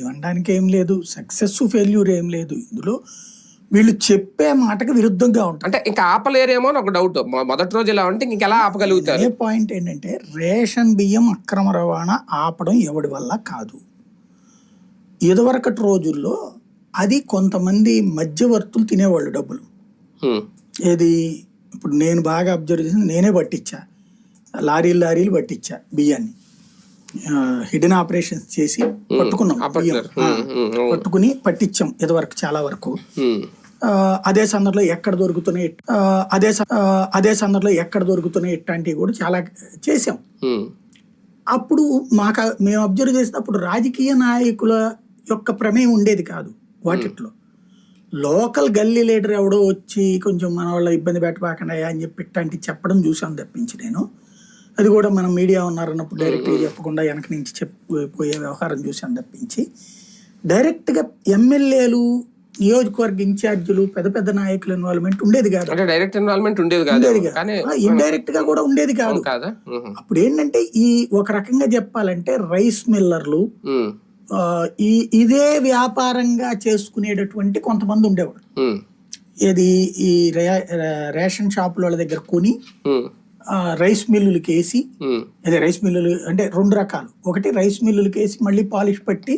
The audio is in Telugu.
అనడానికి ఏం లేదు సక్సెస్ ఫెయిల్యూర్ ఏం లేదు. ఇందులో వీళ్ళు చెప్పే మాటకి విరుద్ధంగా ఉంటుంది అంటే ఇంకా ఆపలేరేమో అని ఒక డౌట్ మొదటి రోజు ఇలా ఉంటే ఇంకెలా ఆపగలుగుతారు? అదే పాయింట్ ఏంటంటే రేషన్ బియ్యం అక్రమ రవాణా ఆపడం ఎవడి వల్ల కాదు. ఇదివరకటి రోజుల్లో అది కొంతమంది మధ్యవర్తులు తినేవాళ్ళు డబ్బులు. ఏది? ఇప్పుడు నేను బాగా అబ్జర్వ్ చేసింది నేనే పట్టించా. లారీలు లారీలు పట్టించా బియ్యాన్ని. హిడెన్ ఆపరేషన్స్ చేసి పట్టుకున్నాం. పట్టుకుని పట్టించాం ఇదివరకు చాలా వరకు. అదే సందర్భంలో ఎక్కడ దొరుకుతున్నాయి అదే అదే సందర్భంలో ఎక్కడ దొరుకుతున్నాయి ఇట్లాంటివి కూడా చాలా చేసాం. అప్పుడు మాకు మేము అబ్జర్వ్ చేసినప్పుడు రాజకీయ నాయకుల యొక్క ప్రమేయం ఉండేది కాదు వాటిట్లో. లోకల్ గల్లీ లీడర్ ఎవడో వచ్చి కొంచెం మన వాళ్ళ ఇబ్బంది పెట్టబాకండి అని చెప్పి ఇట్లాంటి చెప్పడం చూసాను తప్పించి నేను. అది కూడా మనం మీడియా ఉన్నారన్నప్పుడు డైరెక్ట్గా చెప్పకుండా వెనక నుంచి చెప్పిపోయే వ్యవహారం చూసాను తప్పించి డైరెక్ట్గా ఎమ్మెల్యేలు నియోజకవర్గ ఇన్ఛార్జీలు పెద్ద పెద్ద నాయకుల ఇన్వాల్వ్మెంట్ ఉండేది కాదు. అంటే డైరెక్ట్ ఇన్వాల్వ్మెంట్ ఉండేది కాదు. ఇండైరెక్ట్గా కూడా ఉండేది కాదు. అప్పుడు ఏంటంటే ఈ ఒక రకంగా చెప్పాలంటే రైస్ మిల్లర్లు ఈ ఇదే వ్యాపారంగా చేసుకునేటటువంటి కొంతమంది ఉండేవాడు. ఏది ఈ రేషన్ షాపుల వాళ్ళ దగ్గర కొని రైస్ మిల్లులకి వేసి. అదే రైస్ మిల్లులు అంటే రెండు రకాలు ఒకటి రైస్ మిల్లులకి వేసి మళ్ళీ పాలిష్ పట్టి